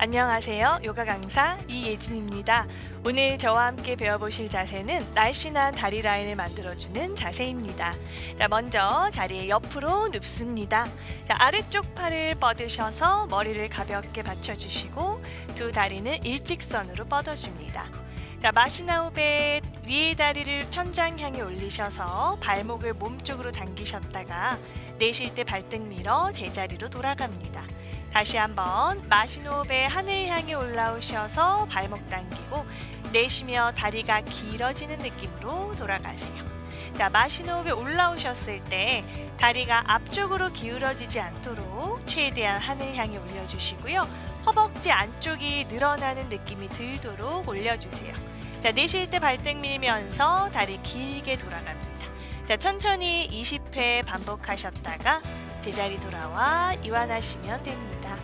안녕하세요. 요가 강사 이예진입니다. 오늘 저와 함께 배워보실 자세는 날씬한 다리 라인을 만들어주는 자세입니다. 자, 먼저 자리에 옆으로 눕습니다. 자, 아래쪽 팔을 뻗으셔서 머리를 가볍게 받쳐주시고 두 다리는 일직선으로 뻗어줍니다. 자, 마시나우베 위의 다리를 천장 향해 올리셔서 발목을 몸쪽으로 당기셨다가 내쉴 때 발등 밀어 제자리로 돌아갑니다. 다시 한번 마시노베 하늘 향해 올라오셔서 발목 당기고 내쉬며 다리가 길어지는 느낌으로 돌아가세요. 자, 마시노베 올라오셨을 때 다리가 앞쪽으로 기울어지지 않도록 최대한 하늘 향해 올려주시고요. 허벅지 안쪽이 늘어나는 느낌이 들도록 올려주세요. 자, 내쉴 때 발등 밀면서 다리 길게 돌아갑니다. 자, 천천히 20회 반복하셨다가 제자리 돌아와 이완하시면 됩니다.